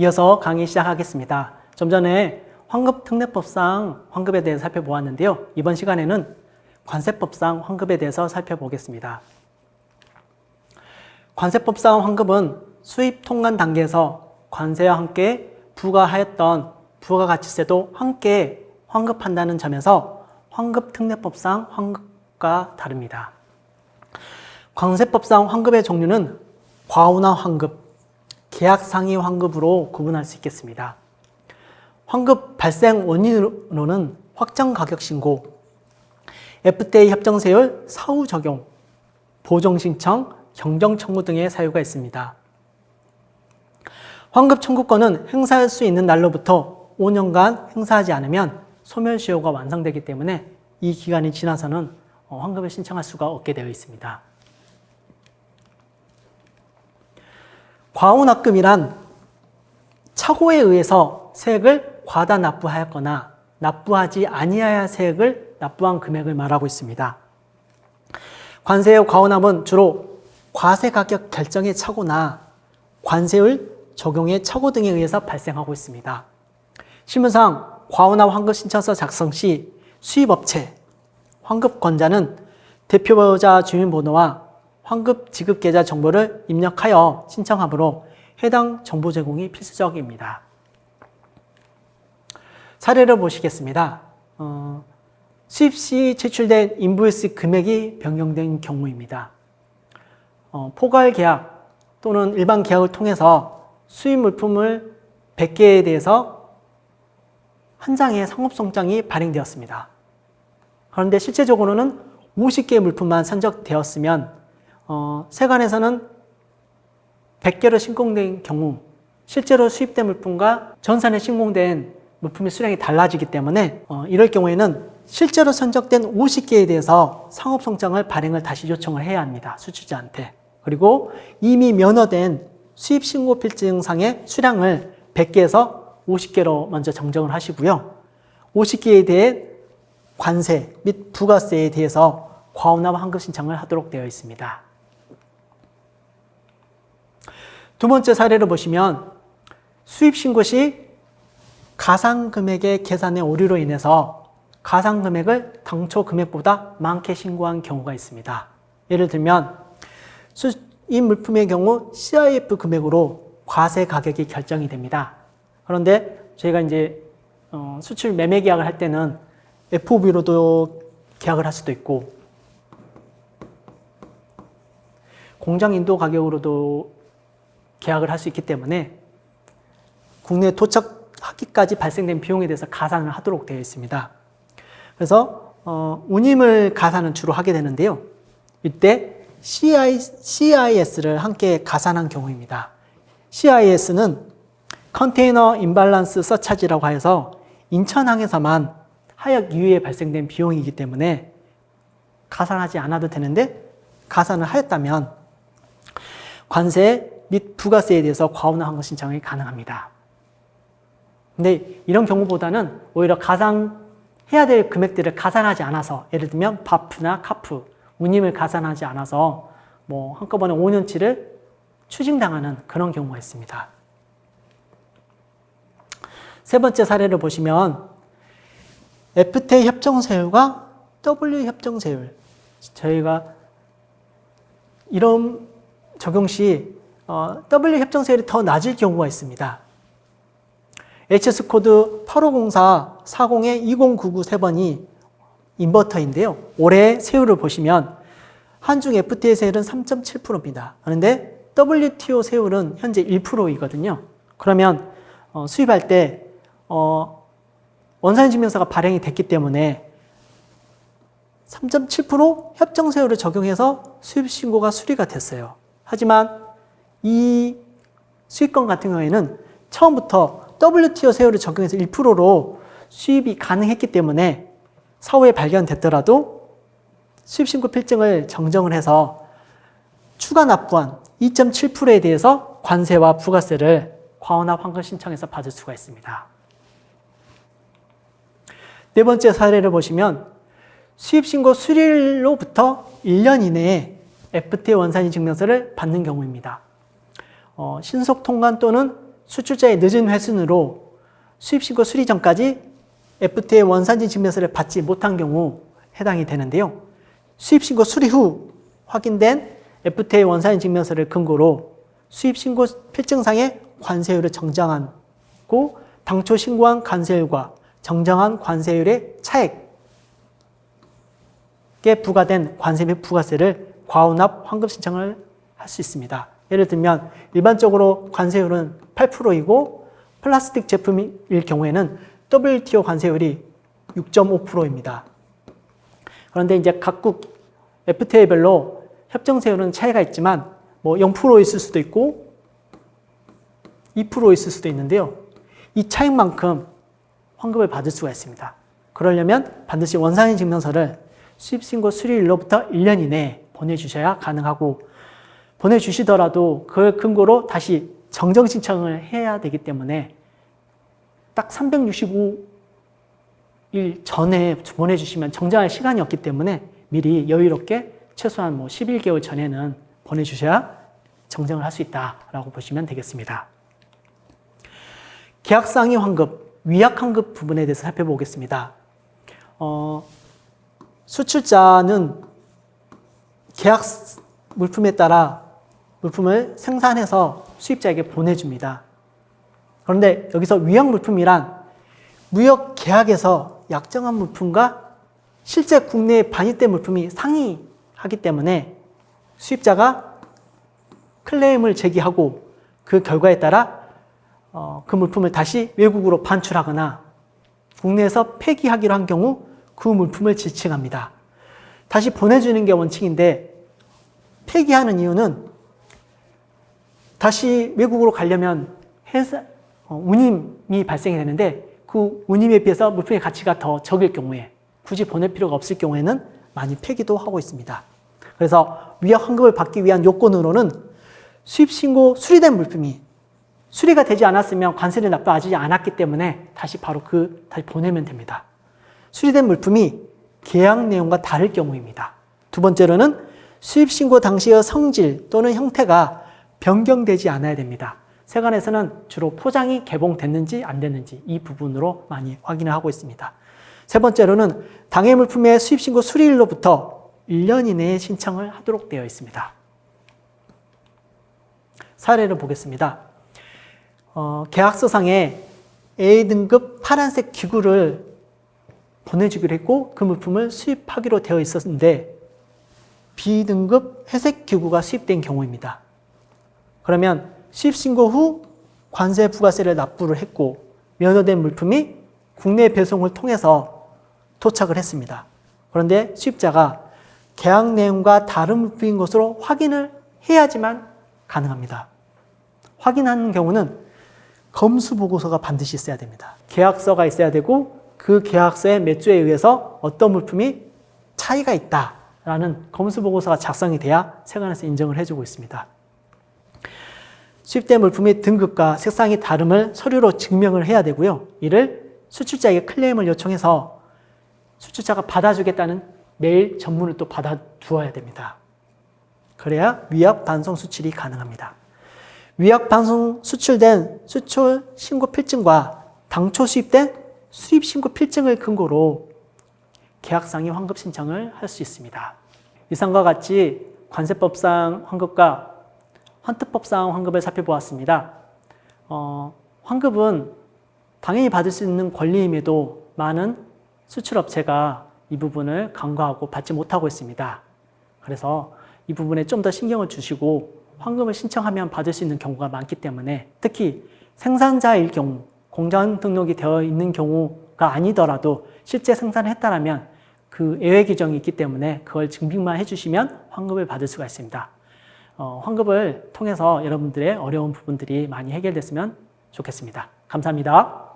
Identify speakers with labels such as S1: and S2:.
S1: 이어서 강의 시작하겠습니다. 좀 전에 환급특례법상 환급에 대해서 살펴보았는데요. 이번 시간에는 관세법상 환급에 대해서 살펴보겠습니다. 관세법상 환급은 수입 통관 단계에서 관세와 함께 부과하였던 부가가치세도 함께 환급한다는 점에서 환급특례법상 환급과 다릅니다. 관세법상 환급의 종류는 과운화 환급, 계약 상위 환급으로 구분할 수 있겠습니다. 환급 발생 원인으로는 확정 가격 신고, FTA 협정세율 사후 적용, 보정 신청, 경정 청구 등의 사유가 있습니다. 환급 청구권은 행사할 수 있는 날로부터 5년간 행사하지 않으면 소멸시효가 완성되기 때문에 이 기간이 지나서는 어, 환급을 신청할 수가 없게 되어 있습니다. 과온합금이란 착오에 의해서 세액을 과다 납부하였거나 납부하지 아니하야 세액을 납부한 금액을 말하고 있습니다. 관세의 과온합은 주로 과세 가격 결정의 착오나 관세율 적용의 착오 등에 의해서 발생하고 있습니다. 신문상 과온합 환급 신청서 작성 시 수입업체, 환급권자는 대표자 주민번호와 환급 지급 계좌 정보를 입력하여 신청하므로 해당 정보 제공이 필수적입니다. 사례를 보시겠습니다. 어, 수입 시 제출된 인보이스 금액이 변경된 경우입니다. 어, 포괄 계약 또는 일반 계약을 통해서 수입 물품을 100개에 대해서 한 장의 상업성장이 발행되었습니다. 그런데 실제적으로는 50개의 물품만 선적되었으면 어, 세관에서는 100개로 신공된 경우 실제로 수입된 물품과 전산에 신공된 물품의 수량이 달라지기 때문에 어, 이럴 경우에는 실제로 선적된 50개에 대해서 상업 성장을 발행을 다시 요청을 해야 합니다. 수출자한테. 그리고 이미 면허된 수입 신고 필증상의 수량을 100개에서 50개로 먼저 정정을 하시고요. 50개에 대해 관세 및 부가세에 대해서 과온합 환급 신청을 하도록 되어 있습니다. 두 번째 사례를 보시면 수입 신고 시 가상 금액의 계산의 오류로 인해서 가상 금액을 당초 금액보다 많게 신고한 경우가 있습니다. 예를 들면 수입 물품의 경우 CIF 금액으로 과세 가격이 결정이 됩니다. 그런데 저희가 이제 어, 수출 매매 계약을 할 때는 FOB로도 계약을 할 수도 있고 공장 인도 가격으로도 계약을 할 수 있기 때문에 국내에 도착하기까지 발생된 비용에 대해서 가산을 하도록 되어 있습니다. 그래서 어, 운임을 가산은 주로 하게 되는데요. 이때 CI, CIS를 함께 가산한 경우입니다. CIS는 컨테이너 임발란스 서차지라고 해서 인천항에서만 하역 이후에 발생된 비용이기 때문에 가산하지 않아도 되는데 가산을 하였다면 관세 및 부가세에 대해서 과온화환급 신청이 가능합니다. 근데 이런 경우보다는 오히려 가상해야 될 금액들을 가산하지 않아서 예를 들면 바프나 카프, 운임을 가산하지 않아서 뭐 한꺼번에 5년치를 추징당하는 그런 경우가 있습니다. 세 번째 사례를 보시면 FTA 협정세율과 W 협정세율 저희가 이런 적용 시 어, W 협정세율이 더 낮을 경우가 있습니다. HS 코드 8504 40의 2099 3번이 인버터인데요. 올해 세율을 보시면 한중 FTA 세율은 3.7%입니다. 그런데 WTO 세율은 현재 1%이거든요. 그러면 어, 수입할 때 어, 원산지 증명서가 발행이 됐기 때문에 3.7% 협정 세율을 적용해서 수입 신고가 수리가 됐어요. 하지만 이 수익권 같은 경우에는 처음부터 WTO 세율을 적용해서 1%로 수입이 가능했기 때문에 사후에 발견됐더라도 수입신고 필증을 정정을 해서 추가 납부한 2.7%에 대해서 관세와 부가세를 과원합 환급 신청해서 받을 수가 있습니다. 네 번째 사례를 보시면 수입신고 수리로부터 1년 이내에 FTA 원산지 증명서를 받는 경우입니다. 어, 신속 통관 또는 수출자의 늦은 회순으로 수입신고 수리 전까지 FTA 원산지 증명서를 받지 못한 경우 해당이 되는데요. 수입신고 수리 후 확인된 FTA 원산지 증명서를 근거로 수입신고 필증상의 관세율을 정정하고 당초 신고한 관세율과 정정한 관세율의 차액 에 부과된 관세 및 부가세를 과혼합 환급 신청을 할 수 있습니다. 예를 들면 일반적으로 관세율은 8%이고 플라스틱 제품일 경우에는 WTO 관세율이 6.5%입니다. 그런데 이제 각국 FTA별로 협정세율은 차이가 있지만 뭐 0% 있을 수도 있고 2% 있을 수도 있는데요. 이 차익만큼 환급을 받을 수가 있습니다. 그러려면 반드시 원상인 증명서를 수입신고 수리일로부터 1년 이내에 보내주셔야 가능하고 보내주시더라도 그걸 근거로 다시 정정 신청을 해야 되기 때문에 딱 365일 전에 보내주시면 정정할 시간이 없기 때문에 미리 여유롭게 최소한 뭐 11개월 전에는 보내주셔야 정정을 할 수 있다라고 보시면 되겠습니다. 계약상의 환급, 위약 환급 부분에 대해서 살펴보겠습니다. 어, 수출자는 계약 물품에 따라 물품을 생산해서 수입자에게 보내줍니다. 그런데 여기서 위약 물품이란 무역 계약에서 약정한 물품과 실제 국내에 반입된 물품이 상이하기 때문에 수입자가 클레임을 제기하고 그 결과에 따라 어, 그 물품을 다시 외국으로 반출하거나 국내에서 폐기하기로 한 경우 그 물품을 지칭합니다. 다시 보내주는 게 원칙인데 폐기하는 이유는 다시 외국으로 가려면 회사, 어, 운임이 발생이 되는데 그 운임에 비해서 물품의 가치가 더 적을 경우에 굳이 보낼 필요가 없을 경우에는 많이 폐기도 하고 있습니다. 그래서 위약 환급을 받기 위한 요건으로는 수입 신고 수리된 물품이 수리가 되지 않았으면 관세를 납부하지 않았기 때문에 다시 바로 그 다시 보내면 됩니다. 수리된 물품이 계약 내용과 다를 경우입니다. 두 번째로는 수입 신고 당시의 성질 또는 형태가 변경되지 않아야 됩니다. 세관에서는 주로 포장이 개봉됐는지 안 됐는지 이 부분으로 많이 확인을 하고 있습니다. 세 번째로는 당해 물품의 수입 신고 수리일로부터 1년 이내에 신청을 하도록 되어 있습니다. 사례를 보겠습니다. 어, 계약서상에 A등급 파란색 기구를 보내주기로 했고 그 물품을 수입하기로 되어 있었는데 B등급 회색 기구가 수입된 경우입니다. 그러면 수입 신고 후 관세 부가세를 납부를 했고 면허된 물품이 국내 배송을 통해서 도착을 했습니다. 그런데 수입자가 계약 내용과 다른 물품인 것으로 확인을 해야지만 가능합니다. 확인하는 경우는 검수 보고서가 반드시 있어야 됩니다. 계약서가 있어야 되고 그 계약서의 몇 주에 의해서 어떤 물품이 차이가 있다라는 검수 보고서가 작성이 돼야 세관에서 인정을 해주고 있습니다. 수입된 물품의 등급과 색상이 다름을 서류로 증명을 해야 되고요. 이를 수출자에게 클레임을 요청해서 수출자가 받아주겠다는 메일 전문을 또 받아두어야 됩니다. 그래야 위약 반송 수출이 가능합니다. 위약 반송 수출된 수출 신고 필증과 당초 수입된 수입 신고 필증을 근거로 계약상의 환급 신청을 할 수 있습니다. 이상과 같이 관세법상 환급과 환특법상 환급을 살펴보았습니다. 어, 환급은 당연히 받을 수 있는 권리임에도 많은 수출업체가 이 부분을 간과하고 받지 못하고 있습니다. 그래서 이 부분에 좀 더 신경을 주시고 환급을 신청하면 받을 수 있는 경우가 많기 때문에 특히 생산자일 경우 공장 등록이 되어 있는 경우가 아니더라도 실제 생산을 했다라면 그 예외 규정이 있기 때문에 그걸 증빙만 해주시면 환급을 받을 수가 있습니다. 어, 환급을 통해서 여러분들의 어려운 부분들이 많이 해결됐으면 좋겠습니다. 감사합니다.